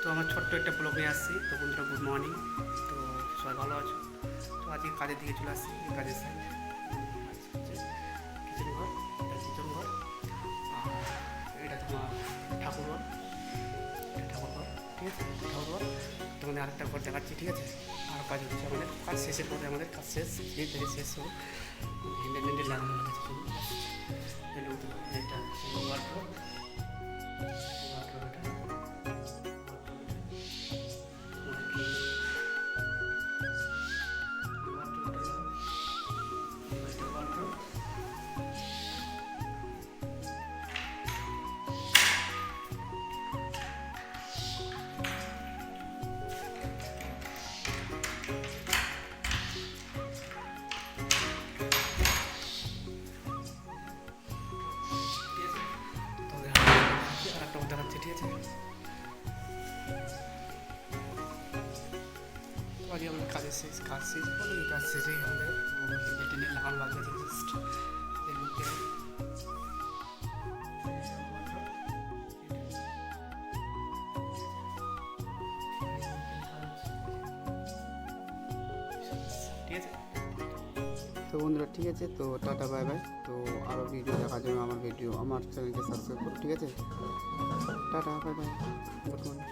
তো আমার ছোট্ট একটা ব্লগে আসছি তো বন্ধুরা গুড মর্নিং তো সবাই ভালো আছো? তো আজকে কাজের দিকে চলে আসছি কাজের সাইড এটা ঠাকুর ঠাকুর ঠিক ঠাকুর ঘর তোমাদের আরেকটা ঘর দেখাচ্ছি, ঠিক আছে? আর কাজ হচ্ছে আমাদের। কাজ শেষের পরে আমাদের কাজ শেষ ধীরে ধীরে শেষ হবে হ্যান্ডেল হ্যান্ডেল লাগানো হয়েছে এটা আরেকটা দেখাচ্ছি ঠিক আছে? আজকে আমাদের কাজের শেষ, কাজ শেষ বলে এই কাজ শেষেই আমাদের টেনে লাগানো বাকি আছে জাস্ট ঠিক আছে? তো বন্ধুরা, ঠিক আছে? তো টাটা, বাই বাই। তো আরও ভিডিও দেখার জন্য আমার ভিডিও, আমার চ্যানেলকে সাবস্ক্রাইব করো, ঠিক আছে? Tata, bye bye. Good morning.